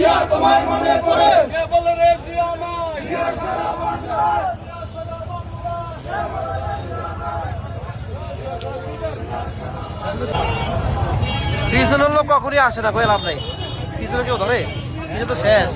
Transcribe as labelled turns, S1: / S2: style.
S1: জিয়া তোমার মনে পড়ে। কে বলে রে জিয়া নয়
S2: পিছনের লোক কখনই আসে না কই লাভ নাই। পিছনে কেউ ধরে? পিছনে তো শেষ।